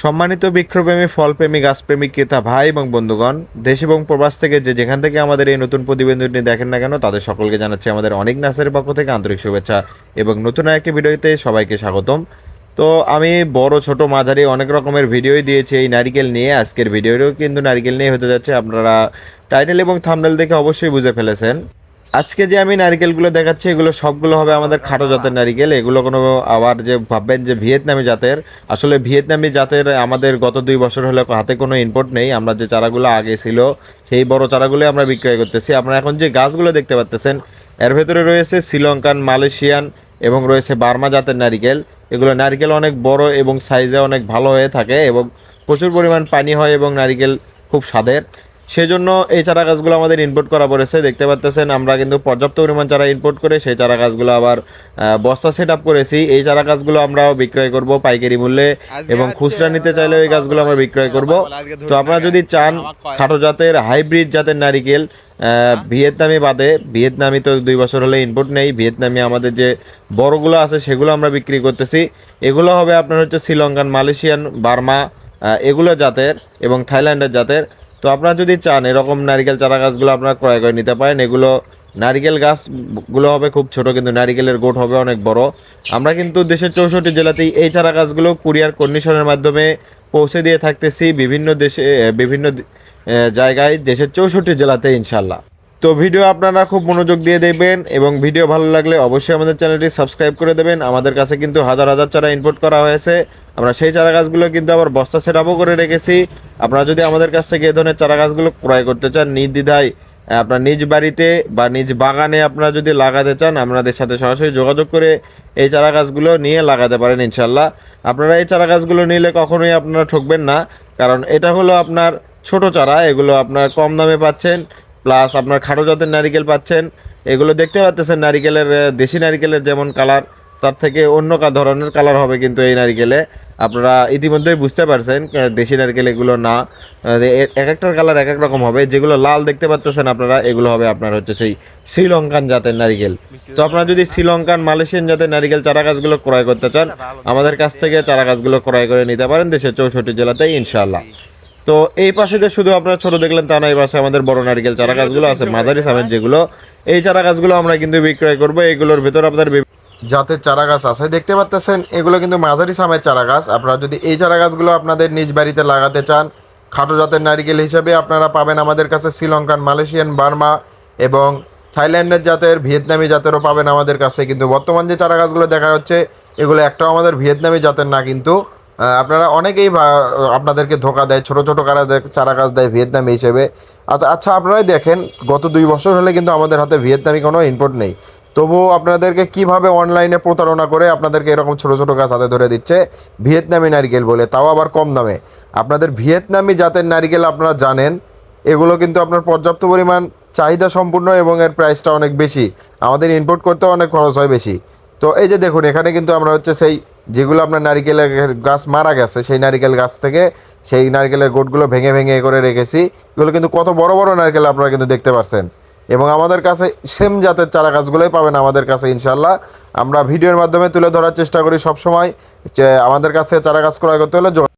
সম্মানিত বৃক্ষপ্রেমী ফলপ্রেমী, গাছপ্রেমী ক্রেতা, ভাই এবং বন্ধুগণ, দেশ এবং প্রবাস থেকে যে যেখান থেকে আমাদের এই নতুন প্রতিবেদনটি দেখেন না কেন, তাদের সকলকে জানাচ্ছি আমাদের অনেক নার্সারির পক্ষ থেকে আন্তরিক শুভেচ্ছা এবং নতুন একটি ভিডিওতে সবাইকে স্বাগতম। তো আমি বড়, ছোট, মাঝারি অনেক রকমের ভিডিওই দিয়েছি এই নারিকেল নিয়ে। আজকের ভিডিওটিও কিন্তু নারিকেল নিয়ে হতে যাচ্ছে। আপনারা টাইটেল এবং থাম্বনেল দেখে অবশ্যই বুঝে ফেলেছেন। আজকে যে আমি নারিকেলগুলো দেখাচ্ছি, এগুলো সবগুলো হবে আমাদের খাটো জাতের নারিকেল। এগুলো কোনো আবার যে ভাববেন যে ভিয়েতনামি জাতের, আসলে ভিয়েতনামি জাতের আমাদের গত দুই বছর হলে হাতে কোনো ইম্পোর্ট নেই। আমরা যে চারাগুলো আগে ছিল, সেই বড় চারাগুলো আমরা বিক্রয় করতেছি। আপনারা এখন যে গাছগুলো দেখতে পাচ্তেছেন, এর ভেতরে রয়েছে শ্রীলঙ্কান, মালয়েশিয়ান এবং রয়েছে বার্মা জাতের নারিকেল। এগুলো নারিকেল অনেক বড় এবং সাইজে অনেক ভালো হয়ে থাকে এবং প্রচুর পরিমাণ পানি হয় এবং নারিকেল খুব স্বাদের। সেজন্য এই চারা গাছগুলো আমাদের ইনপুট করা পড়েছে। দেখতে পাচ্তেছেন আমরা কিন্তু পর্যাপ্ত পরিমাণ চারা ইনপুট করে সেই চারা গাছগুলো আবার বস্তা সেট আপ করেছি। এই চারা গাছগুলো আমরাও বিক্রয় করব পাইকারি মূল্যে এবং খুচরা নিতে চাইলে এই গাছগুলো আমরা বিক্রয় করব। তো আপনারা যদি চান খাটো জাতের হাইব্রিড জাতের নারিকেল আহ, ভিয়েতনামি বাদে ভিয়েতনামি তো দুই বছর হলে ইনপুট নেই ভিয়েতনামি আমাদের যে বড়গুলো আছে সেগুলো আমরা বিক্রি করতেছি। এগুলো হবে আপনার হচ্ছে শ্রীলঙ্কান মালয়েশিয়ান বার্মা এগুলো জাতের এবং থাইল্যান্ডের জাতের। তো আপনারা যদি চান, এরকম নারিকেল চারা গাছগুলো আপনারা ক্রয় করে নিতে পারেন। এগুলো নারিকেল গাছগুলো হবে খুব ছোট, কিন্তু নারিকেলের গোট হবে অনেক বড়। আমরা কিন্তু দেশের চৌষট্টি জেলাতেই এই চারা গাছগুলো কুরিয়ার কন্ডিশনের মাধ্যমে পৌঁছে দিয়ে থাকতেছি। বিভিন্ন দেশে বিভিন্ন জায়গায় দেশের চৌষট্টি জেলাতে ইনশাল্লাহ তো ভিডিও আপনারা খুব মনোযোগ দিয়ে দেখবেন এবং ভিডিও ভালো লাগলে অবশ্যই আমাদের চ্যানেলটি সাবস্ক্রাইব করে দেবেন। আমাদের কাছে কিন্তু হাজার হাজার চারা ইনপুট করা হয়েছে। আমরা সেই চারা গাছগুলো কিন্তু আবার বস্তা সেট আপও করে রেখেছি। আপনারা যদি আমাদের কাছ থেকে এই ধরনের চারা গাছগুলো ক্রয় করতে চান নির্দ্বিধায় আপনার নিজ বাড়িতে বা নিজ বাগানে আপনারা যদি লাগাতে চান আপনাদের সাথে সরাসরি যোগাযোগ করে এই চারা গাছগুলো নিয়ে লাগাতে পারেন ইনশাল্লাহ আপনারা এই চারা গাছগুলো নিলে কখনোই আপনারা ঠকবেন না। কারণ এটা হলো আপনার ছোট চারা, এগুলো আপনার কম দামে পাচ্ছেন। প্লাস আপনার খাটো জাতের নারিকেল পাচ্ছেন। এগুলো দেখতে পাচ্ছেন নারিকেলের দেশি নারিকেলের যেমন কালার তার থেকে অন্য ধরনের কালার হবে কিন্তু এই নারিকেলে। আপনারা ইতিমধ্যেই বুঝতে পারছেন দেশি নারকেল এগুলো না। এক একটার কালার এক এক রকম হবে। যেগুলো লাল দেখতে পাচ্ছেন আপনারা, এগুলো হবে আপনার হচ্ছে সেই শ্রীলঙ্কান জাতের নারিকেল। তো আপনারা যদি শ্রীলঙ্কান, মালয়েশিয়ান জাতের নারিকেল চারা গাছগুলো ক্রয় করতে চান, আমাদের কাছ থেকে চারা গাছগুলো ক্রয় করে নিতে পারেন দেশের চৌষট্টি জেলাতেই ইনশাআল্লাহ। তো এই পাশে যে শুধু আপনারা ছোট দেখলেন তা না এই পাশে আমাদের বড় নারকেল চারা গাছগুলো আছে, মাঝারি সামের যেগুলো। এই চারা গাছগুলো আমরা কিন্তু বিক্রয় করব, এগুলোর ভেতর আপনাদের বিভি- জাতের চারা গাছ আছে, দেখতে পাচ্ছেন এগুলো কিন্তু মাঝারি সামের চারা গাছ। আপনারা যদি এই চারা গাছগুলো আপনাদের নিজ বাড়িতে লাগাতে চান, খাটো জাতের নারিকেল হিসেবে আপনারা পাবেন আমাদের কাছে শ্রীলঙ্কান, মালয়েশিয়ান, বার্মা এবং থাইল্যান্ডের জাতের, ভিয়েতনামি জাতেরও পাবেন আমাদের কাছে। কিন্তু বর্তমান যে চারা গাছগুলো দেখা যাচ্ছে, এগুলো একটাও আমাদের ভিয়েতনামি জাতের না কিন্তু আপনারা অনেকেই আপনাদেরকে ধোকা দেয়, ছোট ছোট কারা চারা গাছ দেয় ভিয়েতনামি হিসেবে। আচ্ছা আচ্ছা আপনারাই দেখেন, গত দুই বছর হলে কিন্তু আমাদের হাতে ভিয়েতনামি কোনো ইম্পোর্ট নেই। তবুও আপনাদেরকে কীভাবে অনলাইনে প্রতারণা করে আপনাদেরকে এরকম ছোট ছোট গাছ হাতে ধরে দিচ্ছে? ভিয়েতনামি নারিকেল বলে, তাও আবার কম দামে। আপনাদের ভিয়েতনামি জাতের নারিকেল আপনারা জানেন, এগুলো কিন্তু আপনার পর্যাপ্ত পরিমাণ চাহিদা সম্পূর্ণ এবং এর প্রাইসটা অনেক বেশি। আমাদের ইম্পোর্ট করতেও অনেক খরচ হয় বেশি। তো এই যে দেখুন, এখানে কিন্তু আমরা হচ্ছে সেই যেগুলো আপনার নারিকেলের গাছ মারা গেছে, সেই নারিকেল গাছ থেকে সেই নারিকেলের গোটগুলো ভেঙে ভেঙে করে রেখেছি। এগুলো কিন্তু কত বড় বড় নারকেল আপনারা কিন্তু দেখতে পাচ্ছেন এবং আমাদের কাছে সেম জাতের চারা গাছগুলোই পাবেন আমাদের কাছে ইনশাল্লাহ আমরা ভিডিওর মাধ্যমে তুলে ধরার চেষ্টা করি সবসময় যে আমাদের কাছে চারা গাছ ক্রয় করতে হলে